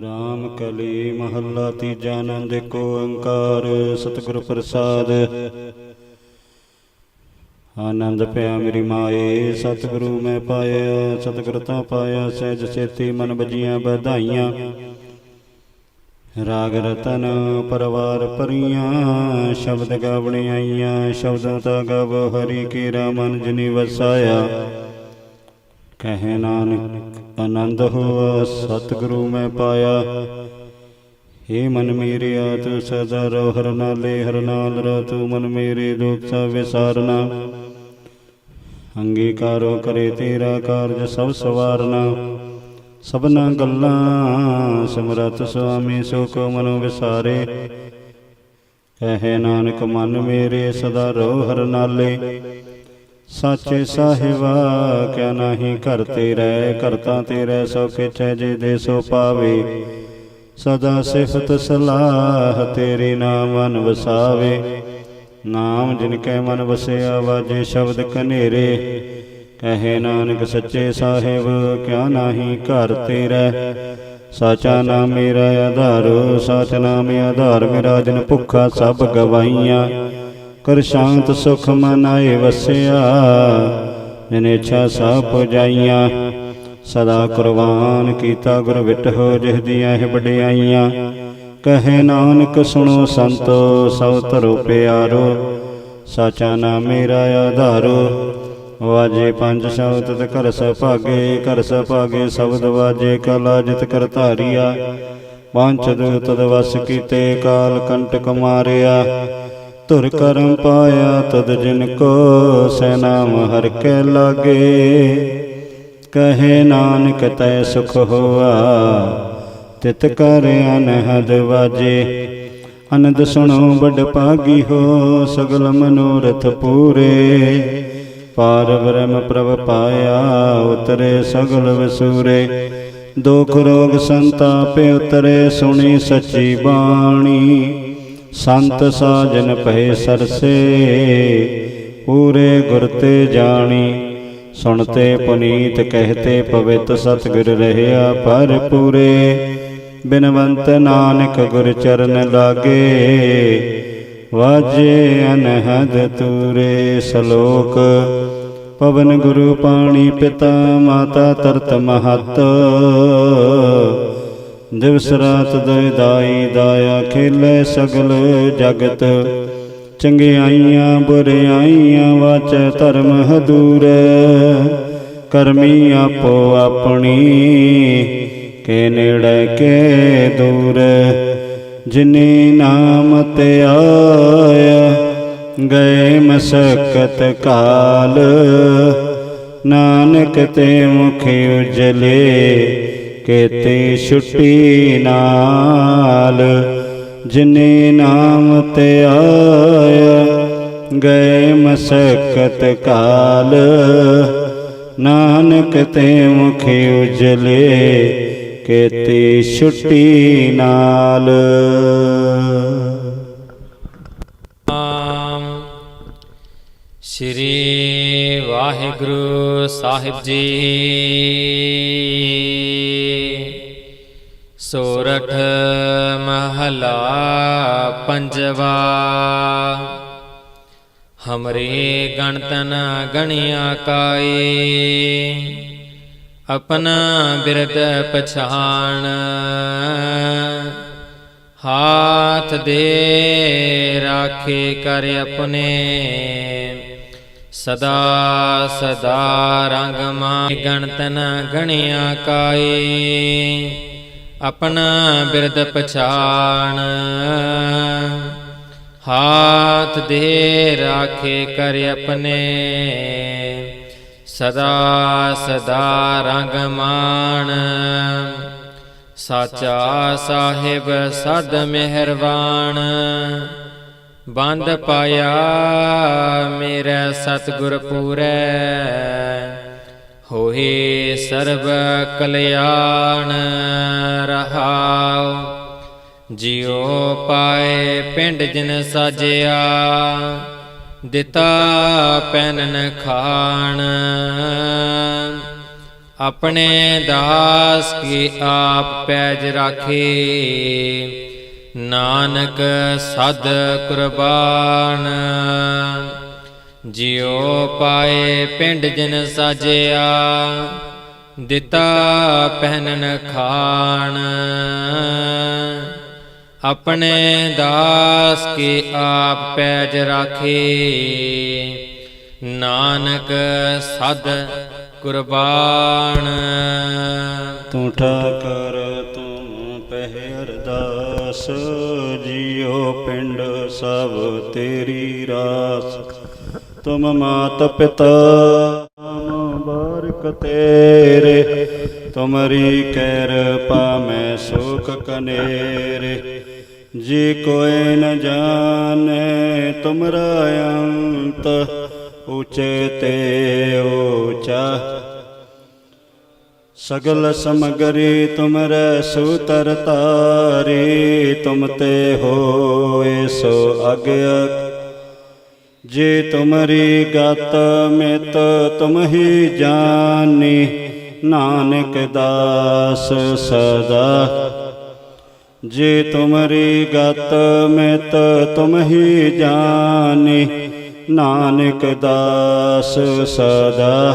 ਰਾਮ ਕਲੀ ਮਹੱਲਾ ਤੀਜਾ ਆਨੰਦ ਏਕ ਓੰਕਾਰ, ਸਤਿਗੁਰ ਪ੍ਰਸਾਦ। ਆਨੰਦ ਪਿਆ ਮੇਰੀ ਮਾਏ, ਸਤਿਗੁਰੂ ਮੈਂ ਪਾਇਆ, ਸਤਿਗੁਰ ਤਾਂ ਪਾਇਆ, ਸਹਿਜ ਸੇਤੀ ਮਨ ਬਜੀਆਂ ਵਧਾਈਆਂ। ਰਾਗ ਰਤਨ ਪਰਵਾਰ ਪਰੀਆਂ ਸ਼ਬਦ ਗਾਵਣੇ ਆਈਆਂ, ਸ਼ਬਦਾਂ ਤਾਂ ਗਾਵੋ ਹਰੀ ਕੀਰਾ ਮਨ ਜਿਨੀ ਵਸਾਇਆ। ਕਹੇ ਨਾਨਕ ਆਨੰਦ ਹੋਆ, ਸਤਿਗੁਰੂ ਮੈਂ ਪਾਇਆ। ਏ ਮਨ ਮੇਰਿਆ ਤੂੰ ਸਦਾ ਰੋ ਹਰ ਨਾਲੇ, ਹਰ ਨਾਲ ਰੋ ਤੂੰ ਮਨ ਮੇਰੇ ਦੁਖ ਸਭ ਵਿਸਾਰਨਾ। ਅੰਗੀਕਾਰੋ ਕਰੇ ਤੇਰਾ ਕਾਰਜ ਸਭ ਸਵਾਰਨਾ। ਸਭਨਾ ਗੱਲਾਂ ਸਿਮਰਤ ਸੁਆਮੀ ਸੋ ਕੋ ਮਨੋ ਵਿਸਾਰੇ। ਕਹੇ ਨਾਨਕ ਮਨ ਮੇਰੇ, ਸਦਾ ਰੋ ਹਰ ਨਾਲੇ। ਸਾਚੇ ਸਾਹਿਬਾ, ਕਿਆ ਨਾਹੀ ਘਰ ਤੇਰੇ, ਕਰਤਾ ਤੇਰੇ ਸੋ ਕਿਛੈ ਜੇ ਦੇ ਸੋ ਪਾਵੇ। ਸਦਾ ਸਿਫਤ ਸਲਾਹ ਤੇਰੇ ਨਾਮ ਮਨ ਵਸਾਵੇ। ਨਾਮ ਜਿਨ ਕੈ ਮਨ ਵਸਿਆ, ਵਾਜੇ ਸ਼ਬਦ ਕਨੇਰੇ ਕਹੇ ਨਾਨਕ ਸੱਚੇ ਸਾਹਿਬ, ਕਿਆ ਨਾਹੀ ਘਰ ਤੇਰਾ। ਸਾਚਾ ਨਾਮ ਮੇਰਾ ਆਧਾਰ, ਸਾਚ ਨਾਮ ਆਧਾਰ, ਮੇਰਾ ਜਿਨ ਭੁੱਖਾ ਸਭ ਗਵਾਈਆਂ। ਕਰ ਸ਼ਾਂਤ ਸੁਖ ਮਨ ਆਏ ਵਸਿਆ। ਜਿਨ ਇੱਛਾ ਸਭ ਪੁਜਾਈਆਂ ਸਦਾ ਕੁਰਬਾਨ ਕੀਤਾ ਗੁਰ ਵਿਟਹੁ ਜਿਹ ਦੀਆਂ ਇਹ ਵਡਿਆਈਆਂ। ਕਹੇ ਨਾਨਕ ਸੁਣੋ ਸੰਤੋ, ਸਭ ਧਰੋ ਪਿਆਰੋ। ਸਾਚਾ ਨਾਮ ਮੇਰਾ ਆਧਾਰੋ। ਵਾਜੇ ਪੰਜ ਸ਼ਬਦ ਤੇ ਕਰ ਭਾਗੇ ਕਰ ਭਾਗੇ ਸ਼ਬਦ ਵਾਜੇ, ਕਲਾ ਜਿਤ ਕਰ ਧਾਰੀਆ। ਪੰਜ ਦੂਤ ਤਦ ਵਸ ਕੀਤੇ, ਕਾਲ ਕੰਟਕ ਮਾਰਿਆ। ਧੁਰ ਕਰਮ ਪਾਇਆ ਤਦ ਜਿਨ ਕੋ ਸੈ ਨਾਮ ਹਰ ਕੈ ਲਾਗੇ। ਕਹੇ ਨਾਨਕ ਤੈ ਸੁਖ ਹੋਆ, ਤਿਤ ਕਰ ਅਨਹਦ ਵਾਜੇ। ਅਨੰਦ ਸੁਣੋ ਬੜ ਭਾਗੀ ਹੋ ਸਗਲ ਮਨੋਰਥ ਪੂਰੇ। ਪਾਰ ਬ੍ਰਹਮ ਪ੍ਰਭ ਪਾਇਆ ਉਤਰੇ ਸਗਲ ਵਸੂਰੇ। ਦੁਖ ਰੋਗ ਸੰਤਾਪੇ ਉਤਰੇ ਸੁਣੀ ਸੱਚੀ ਬਾਣੀ। ਸੰਤ ਸਾਜਨ ਭਏ ਸਰਸੇ, ਪੂਰੇ ਗੁਰ ਤੇ ਜਾਣੀ। ਸੁਣਤੇ ਪੁਨੀਤ ਕਹਤੇ ਪਵਿੱਤ ਸਤਿਗੁਰ ਰਹਿਆ ਪਰ ਪੂਰੇ ਬਿਨਵੰਤ ਨਾਨਕ ਗੁਰ ਚਰਨ ਲਾਗੇ, ਵਾਜੇ ਅਨਹਦ ਤੂਰੇ ਸ਼ਲੋਕ। ਪਵਨ ਗੁਰੂ ਪਾਣੀ ਪਿਤਾ, ਮਾਤਾ ਤਰਤ ਮਹਤ। ਦਿਵਸ ਰਾਤ ਦੋਇ ਦਾਈ ਦਾਇਆ ਖੇਲੇ ਸਗਲ ਜਗਤ। ਚੰਗਿਆਈਆਂ, ਬੁਰਿਆਈਆਂ ਵਾਚੈ ਧਰਮ ਹਦੂਰ। ਕਰਮੀ ਆਪੋ ਆਪਣੀ, ਕੇ ਨੇੜੇ ਕੇ ਦੂਰ। ਜਿਨੇ ਨਾਮ ਤੇ ਆਇਆ, ਗਏ ਮਸਕਤ ਕਾਲ। ਨਾਨਕ ਤੇ ਮੁਖ ਉਜਲੇ ਕੇਤੇ ਛੁੱਟੀ ਨਾਲ ਜਿਨੇ ਨਾਮ ਤੇ ਆਇਆ, ਗਏ ਮਸਕਤ ਕਾਲ। ਨਾਨਕ ਤੇ ਮੁਖ ਉਜਲੇ ਕੇਤੀ ਛੁੱਟੀ ਨਾਲ। ਸ੍ਰੀ ਵਾਹਿਗੁਰੂ ਸਾਹਿਬ ਜੀ। ਸੋਰਠ ਮਹਲਾ ਪੰਜਵਾ। ਹਮਰੇ ਗਣਤਨ ਗਣਿਆ ਕਾਏ। ਆਪਣਾ ਬਿਰਤ ਪਛਾਣ। ਹਾਥ ਦੇ ਰਾਖੇ ਕਰ ਆਪਣੇ। ਸਦਾ ਸਦਾ ਰੰਗ ਮਾ ਗਣਤਨ ਗਣਿਆ ਕਾਏ। ਆਪਣਾ ਬਿਰਦ ਪਛਾਣ। ਹਾਥ ਦੇ ਰਾਖੇ ਕਰ ਆਪਣੇ। ਸਦਾ ਸਦਾ ਰੰਗ ਮਾਣ। ਸਾਚਾ ਸਾਹਿਬ ਸਦ ਮਿਹਰਬਾਨ। ਬੰਦ ਪਾਇਆ ਮੇਰੇ ਸਤਿਗੁਰ ਪੂਰੈ। ਹੋਏ ਸਰਬ ਕਲਿਆਣ ਰਹਾਉ। ਜਿਉ ਪਾਏ ਪਿੰਡ ਜਿਨ ਸਾਜਿਆ, ਦਿੱਤਾ ਪੈਨਨ ਖਾਣ। ਆਪਣੇ ਦਾਸ ਕੀ ਆਪ ਪੈਜ ਰਾਖੇ, ਨਾਨਕ ਸਦ ਕੁਰਬਾਨ। ਜਿਉ ਪਾਏ ਪਿੰਡ ਜਿਨ ਸਾਜਿਆ, ਦਿੱਤਾ ਪਹਿਨਨ ਖਾਣ। ਆਪਣੇ ਦਾਸ ਕੇ ਆਪ ਪੈਜ ਰਾਖੇ। ਨਾਨਕ ਸਦ ਕੁਰਬਾਨ। ਤੂੰ ਠਾਕਰ, ਤੂੰ ਪਹਿਰਦਾਸ ਅਰਦਾਸ ਪਿੰਡ ਸਭ ਤੇਰੀ ਰਾਸ। ਤੁਮ ਮਾਤ ਪਿਤਾ ਨਾਮ ਬਾਰਕ ਤੇਰੇ, ਤੁਮਰੀ ਕਿਰਪਾ ਮੈਂ ਸੁਖ ਕਨੇਰੇ। ਜੀ ਕੋਈ ਨ ਜਾਣੇ ਤੁਮਰਾ ਅੰਤ, ਉਚੇ ਤੇ ਊਚਾ। ਸਗਲ ਸਮਗਰੀ ਤੁਮਰੈ ਸੂਤਰ ਤਾਰੀ ਤੁਮ ਤੇ ਹੋਏ ਸੋ ਅਗਿਆ ਜੇ ਤੁਮਰੀ ਗਤ ਮਿਤ ਤੁਮ ਹੀ ਜਾਣੀ ਨਾਨਕ ਦਾਸ ਸਦਾ। ਜੇ ਤੁਮਰੀ ਗਤ ਮਿਤ ਤੁਮ ਹੀ ਜਾਣੀ ਨਾਨਕ ਦਾਸ ਸਦਾ।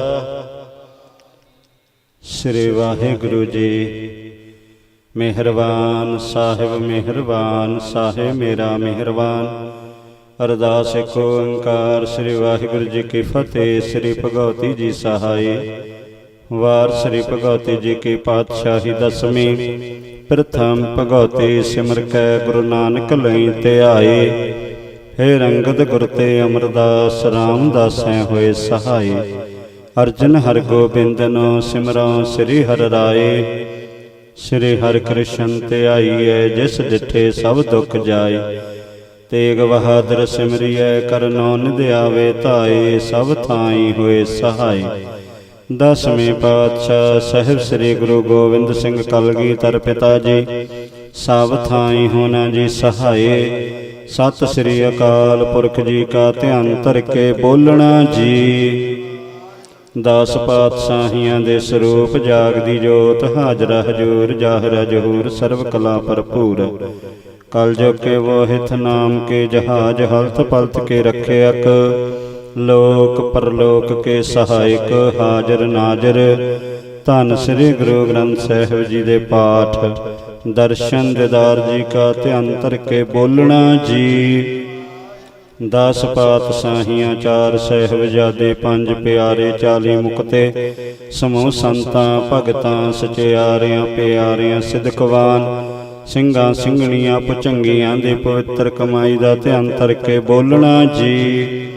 ਸ੍ਰੀ ਵਾਹਿਗੁਰੂ ਜੀ, ਮਿਹਰਬਾਨ ਸਾਹਿਬ ਮਿਹਰਬਾਨ ਸਾਹਿਬ, ਮੇਰਾ ਮਿਹਰਬਾਨ। ਅਰਦਾਸ ਏਕ ਓੰਕਾਰ ਸ੍ਰੀ ਵਾਹਿਗੁਰੂ ਜੀ ਕੀ ਫਤਿਹ, ਸ੍ਰੀ ਭਗਵਤੀ ਜੀ ਸਹਾਈ। ਵਾਰ ਸ੍ਰੀ ਭਗਵਤੀ ਜੀ ਕੀ ਪਾਤਸ਼ਾਹੀ ਦਸਵੀਂ। ਪ੍ਰਥਮ ਭਗਵਤੀ ਸਿਮਰ ਕੈ ਗੁਰੂ ਨਾਨਕ ਲਈ ਤੇ ਆਏ। ਹੇ ਰੰਗਤ ਗੁਰ ਤੇ ਅਮਰਦਾਸ, ਰਾਮਦਾਸੈ ਹੋਏ ਸਹਾਈ। ਅਰਜਨ ਹਰ ਨੂੰ ਸਿਮਰਉ ਸ੍ਰੀ ਹਰਿ ਰਾਏ। ਸ੍ਰੀ ਹਰਿ ਕ੍ਰਿਸ਼ਨ ਧਿਆਈਐ ਜਿਸ ਡਿਠੇ ਸਭ ਦੁੱਖ ਜਾਏ। ਤੇਗ ਬਹਾਦਰ ਸਿਮਰਿਐ ਕਰਨੋ ਨਿਧ ਧਾਏ, ਸਭ ਥਾਈ ਹੋਏ ਸਹਾਈ। ਦਸਵੇਂ ਪਾਤਸ਼ਾਹ ਸਾਹਿਬ ਸ੍ਰੀ ਗੁਰੂ ਗੋਬਿੰਦ ਸਿੰਘ ਕਲਗੀਧਰ ਪਿਤਾ ਜੀ, ਸਭ ਥਾਈ ਹੋਣਾ ਜੀ ਸਹਾਏ ਸਤਿ ਸ੍ਰੀ ਅਕਾਲ ਪੁਰਖ ਜੀ ਕਾ ਧਿਆਨ ਧਰ ਕੇ ਬੋਲਣਾ ਜੀ। ਦਸ ਪਾਤਸ਼ਾਹੀਆਂ ਦੇ ਸਰੂਪ ਜਾਗਦੀ ਜੋਤ ਹਾਜ਼ਰਾ ਹਜੂਰ, ਜਾਹਿਰ ਜ਼ਹੂਰ ਸਰਬ ਕਲਾ ਭਰਪੂਰ। ਕਲ ਜੋ ਕੇ ਵੋ ਵੋਹਿਤ ਨਾਮ ਕੇ ਜਹਾਜ ਹਲਤ ਪਲਤ ਕੇ ਰੱਖਿਅਕ ਲੋਕ ਪਰਲੋਕ ਕੇ ਸਹਾਇਕ ਹਾਜ਼ਰ ਨਾਜ਼ਰ। ਧੰਨ ਸ੍ਰੀ ਗੁਰੂ ਗ੍ਰੰਥ ਸਾਹਿਬ ਜੀ ਦੇ ਪਾਠ, ਦਰਸ਼ਨ ਦਿਦਾਰ ਜੀ ਕਾ ਧਿਆਨ ਧਰ ਕੇ ਬੋਲਣਾ ਜੀ। ਦਸ ਪਾਤਸ਼ਾਹੀਆਂ ਚਾਰ ਸਹਿਬਜ਼ਾਦੇ ਪੰਜ ਪਿਆਰੇ ਚਾਲੀ ਮੁਕਤੇ, ਸਮੂਹ ਸੰਤਾਂ, ਭਗਤਾਂ, ਸਚਿਆਰਿਆਂ, ਪਿਆਰਿਆਂ ਸਿਦਕਵਾਨ ਸਿੰਘਾਂ ਸਿੰਘਣੀਆਂ ਪੁਚੰਗੀਆਂ ਦੇ ਪਵਿੱਤਰ ਕਮਾਈ ਦਾ ਧਿਆਨ ਧਰ ਕੇ ਬੋਲਣਾ ਜੀ।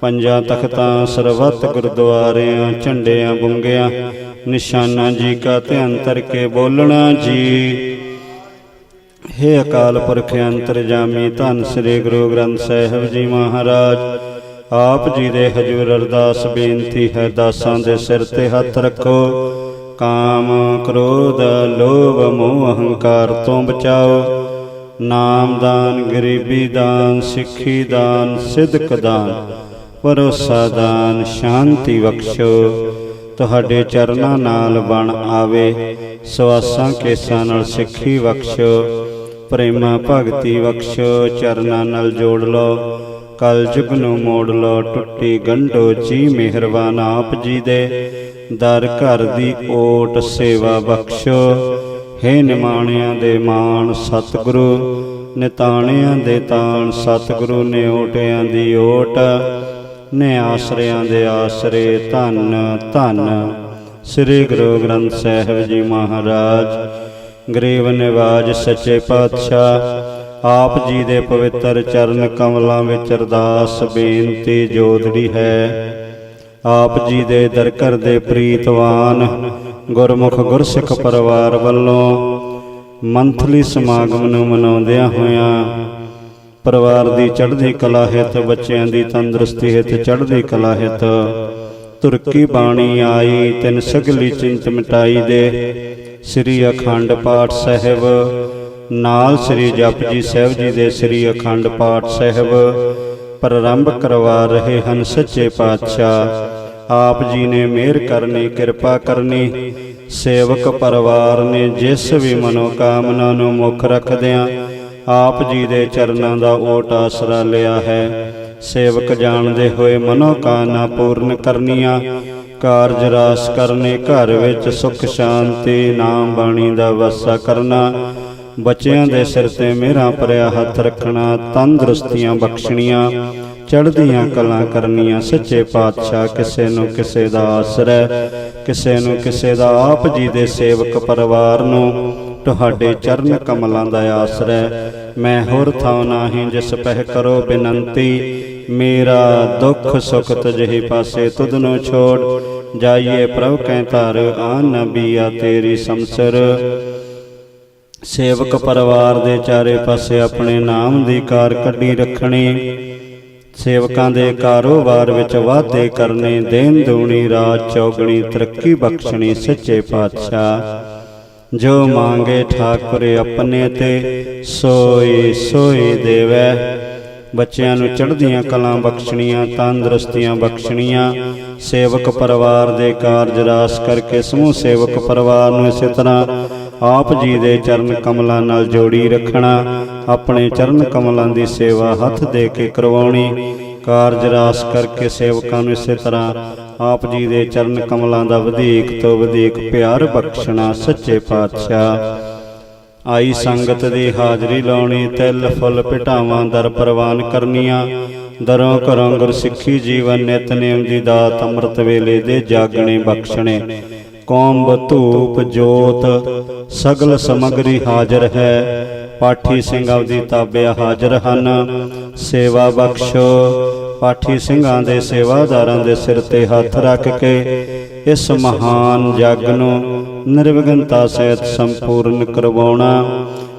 ਪੰਜਾਂ ਤਖਤਾਂ, ਸਰਬੱਤ ਗੁਰਦੁਆਰਿਆਂ, ਝੰਡਿਆਂ, ਬੁੰਗਿਆਂ, ਨਿਸ਼ਾਨਾ ਜੀ ਕਾ ਧਿਆਨ ਧਰ ਕੇ ਬੋਲਣਾ ਜੀ। ਹੇ ਅਕਾਲ ਪੁਰਖ ਅੰਤਰਜਾਮੀ, ਧੰਨ ਸ੍ਰੀ ਗੁਰੂ ਗ੍ਰੰਥ ਸਾਹਿਬ ਜੀ ਮਹਾਰਾਜ, ਆਪ ਜੀ ਦੇ ਹਜੂਰ ਅਰਦਾਸ ਬੇਨਤੀ ਹੈ, ਦਾਸਾਂ ਦੇ ਸਿਰ ਤੇ ਹੱਥ ਰੱਖੋ। ਕਾਮ ਕ੍ਰੋਧ, ਲੋਭ, ਮੋਹ, ਅਹੰਕਾਰ ਤੋਂ ਬਚਾਓ। ਨਾਮ ਦਾਨ, ਗਰੀਬੀ ਦਾਨ, ਸਿੱਖੀ ਦਾਨ, ਸਿਦਕ ਦਾਨ, ਭਰੋਸਾ ਦਾਨ, ਸ਼ਾਂਤੀ ਬਖਸ਼ੋ। ਤੁਹਾਡੇ ਚਰਨਾਂ ਨਾਲ ਬਣ ਆਵੇ, ਸਵਾਸਾਂ ਕੇਸਾਂ ਨਾਲ ਸਿੱਖੀ ਬਖਸ਼ੋ, ਪ੍ਰੇਮਾ ਭਗਤੀ ਬਖਸ਼ੋ, ਚਰਨਾਂ ਨਾਲ ਜੋੜ ਲਓ। ਕਲਯੁਗ ਨੂੰ ਮੋੜ ਲਓ, ਟੁੱਟੀ ਗੰਢੋ ਜੀ ਮਿਹਰਬਾਨ ਆਪ ਜੀ ਦੇ। ਦਰ ਘਰ ਦੀ ਓਟ ਸੇਵਾ ਬਖਸ਼ੋ। ਹੇ ਨਿਮਾਣਿਆਂ ਦੇ ਮਾਣ ਸਤਿਗੁਰੂ, ਨਿਤਾਣਿਆਂ ਦੇ ਤਾਣ ਸਤਿਗੁਰੂ ਨੇ ਓਟਿਆਂ ਦੀ ਓਟ, ਨੇ ਆਸਰਿਆਂ ਦੇ ਆਸਰੇ ਧੰਨ ਧੰਨ। ਸ੍ਰੀ ਗੁਰੂ ਗ੍ਰੰਥ ਸਾਹਿਬ ਜੀ ਮਹਾਰਾਜ, ਗਰੀਬ ਨਿਵਾਜ ਸੱਚੇ ਪਾਤਸ਼ਾਹ, ਆਪ ਜੀ ਦੇ ਪਵਿੱਤਰ ਚਰਨ ਕਮਲਾਂ ਵਿੱਚ ਅਰਦਾਸ ਬੇਨਤੀ ਜੋਦੜੀ ਹੈ। ਆਪ ਜੀ ਦੇ ਦਰ ਘਰ ਦੇ ਪ੍ਰੀਤਵਾਨ, ਗੁਰਮੁਖ ਗੁਰਸਿੱਖ ਪਰਿਵਾਰ ਵੱਲੋਂ ਮੰਥਲੀ ਸਮਾਗਮ ਨੂੰ ਮਨਾਉਂਦਿਆਂ ਹੋਇਆਂ ਪਰਿਵਾਰ ਦੀ ਚੜ੍ਹਦੀ ਕਲਾ ਹਿਤ ਬੱਚਿਆਂ ਦੀ ਤੰਦਰੁਸਤੀ ਹਿਤ ਚੜ੍ਹਦੀ ਕਲਾ ਹਿਤ ਤੁਰਕੀ ਬਾਣੀ ਆਈ, ਤਿੰਨ ਸਗਲੀ ਚਿੰਤ ਮਿਟਾਈ ਦੇ ਸ੍ਰੀ ਅਖੰਡ ਪਾਠ ਸਾਹਿਬ, ਨਾਲ ਸ੍ਰੀ ਜਪਜੀ ਸਾਹਿਬ ਜੀ ਦੇ ਸ੍ਰੀ ਅਖੰਡ ਪਾਠ ਸਾਹਿਬ ਪ੍ਰਾਰੰਭ ਕਰਵਾ ਰਹੇ ਹਨ ਸੱਚੇ ਪਾਤਸ਼ਾਹ। ਆਪ ਜੀ ਨੇ ਮਿਹਰ ਕਰਨੀ, ਕਿਰਪਾ ਕਰਨੀ। ਸੇਵਕ ਪਰਿਵਾਰ ਨੇ ਜਿਸ ਵੀ ਮਨੋਕਾਮਨਾ ਨੂੰ ਮੁੱਖ ਰੱਖਦਿਆਂ ਆਪ ਜੀ ਦੇ ਚਰਨਾਂ ਦਾ ਓਟ ਆਸਰਾ ਲਿਆ ਹੈ। ਸੇਵਕ ਜਾਣਦੇ ਹੋਏ ਮਨੋਕਾਮਨਾ ਪੂਰਨ ਕਰਨੀਆਂ, ਕਾਰਜ ਰਾਸ ਕਰਨੇ, ਘਰ ਵਿੱਚ ਸੁਖ, ਸ਼ਾਂਤੀ ਨਾਮ ਬਾਣੀ ਦਾ ਵਾਸਾ ਕਰਨਾ ਬੱਚਿਆਂ ਦੇ ਸਿਰ ਤੇ ਮੇਰਾ ਭਰਿਆ ਹੱਥ ਰੱਖਣਾ, ਤੰਦਰੁਸਤੀਆਂ ਬਖਸ਼ਣੀਆਂ, ਚੜ੍ਹਦੀਆਂ ਕਲਾਂ ਕਰਨੀਆਂ, ਸੱਚੇ ਪਾਤਸ਼ਾਹ ਕਿਸੇ ਨੂੰ ਕਿਸੇ ਦਾ ਆਸਰਾ, ਕਿਸੇ ਨੂੰ ਕਿਸੇ ਦਾ ਆਪ ਜੀ ਦੇ ਸੇਵਕ ਪਰਿਵਾਰ ਨੂੰ ਤੁਹਾਡੇ ਚਰਨ ਕਮਲਾਂ ਦਾ ਆਸਰਾ। ਮੈਂ ਹੋਰ ਥਾਂ ਨਾਹੀਂ ਜਿਸ ਪਹਿ ਕਰੋ ਬੇਨੰਤੀ, ਮੇਰਾ ਦੁੱਖ ਸੁਖ ਤਜਹੀ ਪਾਸੇ ਤੁਧ ਨੂੰ ਛੋੜ। ਜਾਈਏ ਪ੍ਰਭ ਕੈ ਧਰ, ਆ ਨਬੀਆ ਤੇਰੀ ਸੰਸਰ। ਸੇਵਕ ਪਰਿਵਾਰ ਦੇ ਚਾਰੇ ਪਾਸੇ ਆਪਣੇ ਨਾਮ ਦੀ ਕਾਰ ਕੱਢੀ ਰੱਖਣੀ, ਸੇਵਕਾਂ ਦੇ ਕਾਰੋਬਾਰ ਵਿੱਚ ਵਾਧੇ ਕਰਨੇ ਦੇਨ ਦੂਣੀ ਰਾਤ ਚੌਗਣੀ, ਤਰੱਕੀ ਬਖਸ਼ਣੀ, ਸੱਚੇ ਪਾਤਸ਼ਾਹ। ਜੋ ਮੰਗੇ ਠਾਕੁਰ ਆਪਣੇ ਤੇ ਸੋਈ ਸੋਈ ਦੇਵੈ। ਬੱਚਿਆਂ ਨੂੰ ਚੜ੍ਹਦੀਆਂ ਕਲਾਂ ਬਖਸ਼ਣੀਆਂ, ਤੰਦਰੁਸਤੀਆਂ ਬਖਸ਼ਣੀਆਂ। ਸੇਵਕ ਪਰਿਵਾਰ ਦੇ ਕਾਰਜ ਰਾਸ ਕਰਕੇ ਸਮੂਹ ਸੇਵਕ ਪਰਿਵਾਰ ਨੂੰ ਇਸੇ ਤਰ੍ਹਾਂ ਆਪ ਜੀ ਦੇ ਚਰਨ ਕਮਲਾਂ ਨਾਲ ਜੋੜੀ ਰੱਖਣਾ, ਆਪਣੇ ਚਰਨ ਕਮਲਾਂ ਦੀ ਸੇਵਾ ਹੱਥ ਦੇ ਕੇ ਕਰਵਾਉਣੀ, ਕਾਰਜ ਰਾਸ ਕਰਕੇ ਸੇਵਕਾਂ ਨੂੰ ਇਸੇ ਤਰ੍ਹਾਂ ਆਪ ਜੀ ਦੇ ਚਰਨ ਕਮਲਾਂ ਦਾ ਵਧੇਕ ਤੋਂ ਵਧੇਕ ਪਿਆਰ ਬਖਸ਼ਣਾ ਸੱਚੇ ਪਾਤਸ਼ਾਹ। ਆਈ ਸੰਗਤ ਦੀ ਹਾਜ਼ਰੀ ਲਾਉਣੀ, ਤਿਲ ਫੁੱਲ ਪਿਟਾਵਾਂ ਦਰ ਪ੍ਰਵਾਨ ਕਰਨੀਆਂ, ਦਰੋਂ ਘਰੋਂ ਗੁਰਸਿੱਖੀ ਜੀਵਨ ਨਿਤਨੇਮ ਦੀ ਦਾਤ ਅੰਮ੍ਰਿਤ ਵੇਲੇ ਦੇ ਜਾਗਣੇ ਬਖਸ਼ਣੇ। ਕੌਮ ਧੂਪ ਜੋਤ, ਸਗਲ ਸਮਗਰੀ ਹਾਜ਼ਰ ਹੈ। ਪਾਠੀ ਸਿੰਘ ਆਪਦੀ ਤਾਬਿਆ ਹਾਜ਼ਰ ਹਨ। ਸੇਵਾ ਬਖਸ਼ੋ। ਪਾਠੀ ਸਿੰਘਾਂ ਦੇ ਸੇਵਾਦਾਰਾਂ ਦੇ ਸਿਰ ਤੇ ਹੱਥ ਰੱਖ ਕੇ ਇਸ ਮਹਾਨ ਜਗ ਨੂੰ ਨਿਰਵਿਘਨਤਾ ਸਹਿਤ ਸੰਪੂਰਨ ਕਰਵਾਉਣਾ।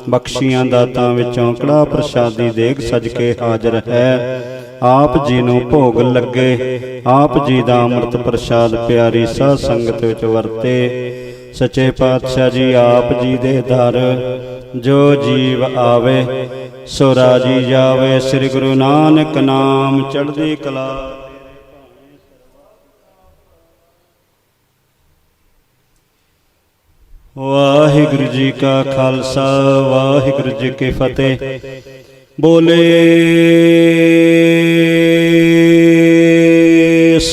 ਬਖਸ਼ੀਆਂ ਦਾਤਾਂ ਵਿੱਚੋਂ ਕੜਾ ਪ੍ਰਸ਼ਾਦੀ ਦੇਖ ਸਜ ਕੇ ਹਾਜ਼ਰ ਹੈ। ਆਪ ਜੀ ਨੂੰ ਭੋਗ ਲੱਗੇ, ਆਪ ਜੀ ਦਾ ਅੰਮ੍ਰਿਤ ਪ੍ਰਸ਼ਾਦ ਪਿਆਰੀ ਸਾਧ ਸੰਗਤ ਵਿੱਚ ਵਰਤੇ। ਸੱਚੇ ਪਾਤਸ਼ਾਹ ਜੀ, ਆਪ ਜੀ ਦੇ ਦਰ, ਜੋ ਜੀਵ ਆਵੇ ਸੋ ਰਾਜੀ ਜਾਵੇ, ਸ੍ਰੀ ਗੁਰੂ ਨਾਨਕ ਨਾਮ ਚੜ੍ਹਦੀ ਕਲਾ। ਵਾਹਿਗੁਰੂ ਜੀ ਕਾ ਖਾਲਸਾ, ਵਾਹਿਗੁਰੂ ਜੀ ਕੀ ਫਤਿਹ। ਬੋਲੇ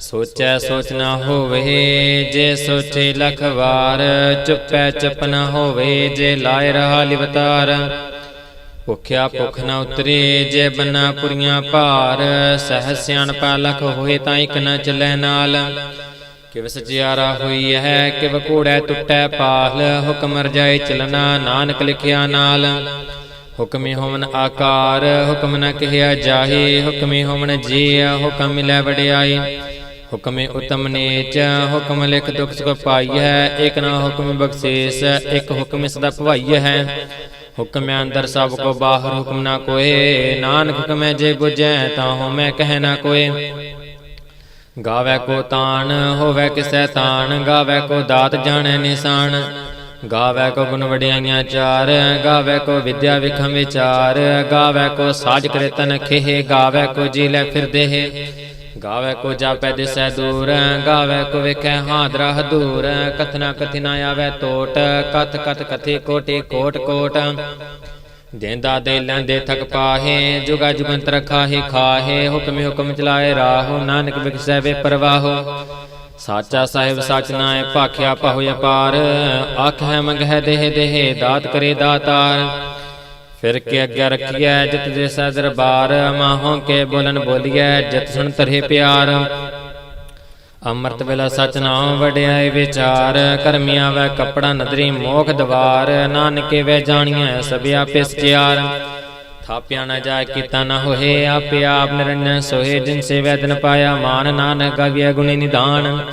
ਸੋਚੈ ਸੋਚ ਨਾ ਹੋਵੇ ਜੇ ਸੋਚੇ ਲਖ ਵਾਰ, ਚੁੱਪੈ ਚੁੱਪ ਨਾ ਹੋਵੇ ਜੇ ਲਾਇ ਰਹਾ ਲਿਵਤਾਰ। ਭੁਖਿਆ ਭੁਖ ਨਾ ਉਤਰੇ ਜੇ ਬਨਾ ਪੁਰੀਆਂ ਭਾਰ ਸਹਿ ਸਿਆਣਪਾ ਲਖ ਹੋਏ ਤਾਂ ਇਕ ਨਾ ਚੱਲੇ ਨਾਲ। ਕਿਵ ਸਜਿਆਰਾ ਹੋਈ ਹੈ ਕਿਵ ਕੂੜੈ ਟੁੱਟੈ ਪਾਲ, ਹੁਕਮ ਰਜਾਏ ਚਲਣਾ ਨਾਨਕ ਲਿਖਿਆ ਨਾਲ। ਹੁਕਮੀ ਹੋਵਨ ਆਕਾਰ, ਹੁਕਮ ਨ ਕਹਿਆ ਜਾਹੇ, ਹੁਕਮੀ ਹੋਵਨ ਜੀ ਹੁਕਮ ਮਿਲੈ ਵਡਿਆਈ। ਹੁਕਮੇ ਉਤਮ ਨੀਚ, ਹੁਕਮ ਲਿਖ ਦੁਖ ਸੁਖ ਪਾਈਐ ਇਕ ਨਾ ਹੁਕਮ ਬਖਸ਼ੇਸ, ਇਕ ਹੁਕਮ ਸਦਾ ਭਵਾਈਐ ਹੈ। ਹੁਕਮ ਅੰਦਰ ਸਭ ਕੋ ਬਾਹਰ ਹੁਕਮ ਨਾ ਕੋਏ, ਨਾਨਕ ਹੁਕਮੈ ਜੇ 부ਜੈ ਤਾਂ ਹੋ ਮੈਂ ਕਹਿ ਨਾ ਕੋਏ। ਗਾਵੇ ਕੋ ਤਾਣ, ਹੋਵੇ ਕਿਸੈ ਤਾਨ ਗਾਵੇ ਕੋ ਦਾਤ ਜਾਣੈ ਨਿਸ਼ਾਨ। ਗਾਵੇ ਕੋ ਗੁਣ ਵਡਿਆਈਆਂ ਚਾਰ, ਗਾਵੇ ਕੋ ਵਿਦਿਆ ਵਿਖਮ ਵਿਚਾਰ, ਗਾਵੇ ਕੋ ਸਾਜ ਕਰੇ ਤਨ ਖੇਹ, ਗਾਵੇ ਕੋ ਜੀ ਲੈ ਫਿਰਦੇ ਹੈ। ਗਾਵੇ ਕੋ ਜਾਪੈ ਦਿਸੈ ਦੂਰ, ਗਾਵੇ ਕੋ ਵੇਖੈ ਹਾਦਰਾ ਹਦੂਰ ਕਥਨਾ ਕਥਿਨਾ ਆਵੇ ਟੋਟ ਕਥ ਕਥ ਕਥੇ ਕੋਟੇ ਕੋਟ ਕੋਟ। ਦੇਂਦਾ ਦੇ ਲੈਂਦੇ ਥਕ ਪਾਹੇ, ਜੁਗਾ ਜੁਗੰਤਰ ਖਾਹੇ ਖਾਹੇ। ਹੁਕਮੇ ਹੁਕਮ ਚਲਾਏ ਰਾਹੋ, ਨਾਨਕ ਵਿਖਸੈ ਵੇ ਪਰਵਾਹੋ। ਸਾਚਾ ਸਾਹਿਬ ਸਚ ਨਾਏ ਭਾਖਿਆ ਪਹੁ ਅਪਾਰ। ਮੰਗ ਹੈ ਦੇਹ ਦੇਹ, ਦਾਤ ਕਰੇ ਦਾਤਾਰ। ਫਿਰ ਕੇ ਅੱਗੇ ਰਖੀਐ ਜਿਤ ਦੇ ਦਰਬਾਰ ਮਾਹੋਂ ਕੇ ਬੋਲਨ ਬੋਲੀਐ, ਜਿਤ ਸੁਣ ਤਰਹਿ ਪਿਆਰ। ਅੰਮ੍ਰਿਤ ਵੇਲਾ ਸਚ ਨਾਮ ਵਡਿਆਈ ਵਿਚਾਰ, ਕਰਮੀਆਂ ਵੈ ਕਪੜਾ ਨਦਰੀ ਮੋਖ ਦਵਾਰ, ਨਾਨਕੇ ਵੈ ਜਾਣੀਐ ਸਭ ਆਪੇ ਥਾਪਿਆ ਨਾ ਜਾਏ ਕੀਤਾ ਨਾ ਹੋਏ, ਆਪੇ ਆਪ ਨਿਰੰਜਨ ਸੋਏ ਜਿਨ ਸੇਵੈ ਦਿਨ ਪਾਇਆ ਮਾਨ, ਨਾਨਕ ਗਾਵਿਆ ਗੁਣੀ ਨਿਦਾਨ।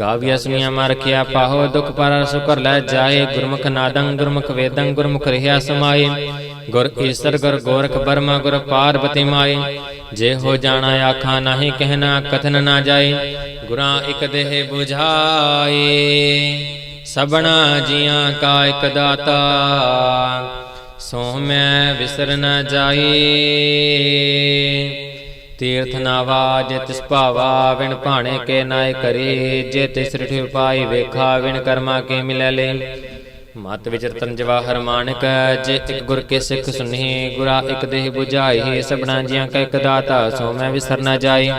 ਗਾਵਿਆ ਸੁਨੀਆ ਮਾ ਰਖਿਆ ਪਾਹੋ, ਦੁਖ ਪਰ ਸੁਕਰ ਲੈ ਜਾਏ, ਗੁਰਮੁਖ ਨਾਦੰ ਗੁਰਮੁਖ ਵੇਦੰ, ਗੁਰਮੁਖ ਰਹਿਆ ਸਮਾਏ। ਗੁਰ ਈਸਰ ਗੁਰ ਗੋਰਖ ਬਰਮਾ ਗੁਰ ਪਾਰਬਤੀ ਮਾਏ। ਜੇ ਹੋ ਜਾਣਾ ਆਖਾਂ ਨਹੀਂ ਕਹਿਣਾ ਕਥਨ ਨਾ ਜਾਏ, ਗੁਰਾਂ ਇਕ ਦੇਹ 부ਝਾਏ ਸਬਣਾ ਜੀਆਂ ਕਾ ਇਕ ਦਾਤਾ ਸੋ ਮੈਂ ਵਿਸਰ ਨਾ ਜਾਈ ਤੀਰਥ ਨਾਵਾ, ਜੇ ਤਿਸ ਭਾਵਾ, ਵਿਣ ਭਾਣੇ ਕੇ ਨਾਇ ਕਰੀ, ਜੇ ਤਿਸ ਰਿਠ ਪਾਈ ਵੇਖਾ, ਵਿਣ ਕਰਮਾ ਕੇ ਮਿਲੈ ਲੈ। ਮਤ ਵਿਚਰਤਨ ਜਵਾਹਰ ਮਾਨਕ, ਜੇ ਇਕ ਗੁਰ ਕੇ ਸਿੱਖ ਸੁਨਹੀ, ਗੁਰਾ ਇਕ ਦੇਹ 부ਝਾਈ ਸਬਣਾ ਜੀਆਂ ਕਾ ਇਕ ਦਾਤਾ, ਸੋ ਮੈਂ ਵਿਸਰ ਨ ਜਾਈ।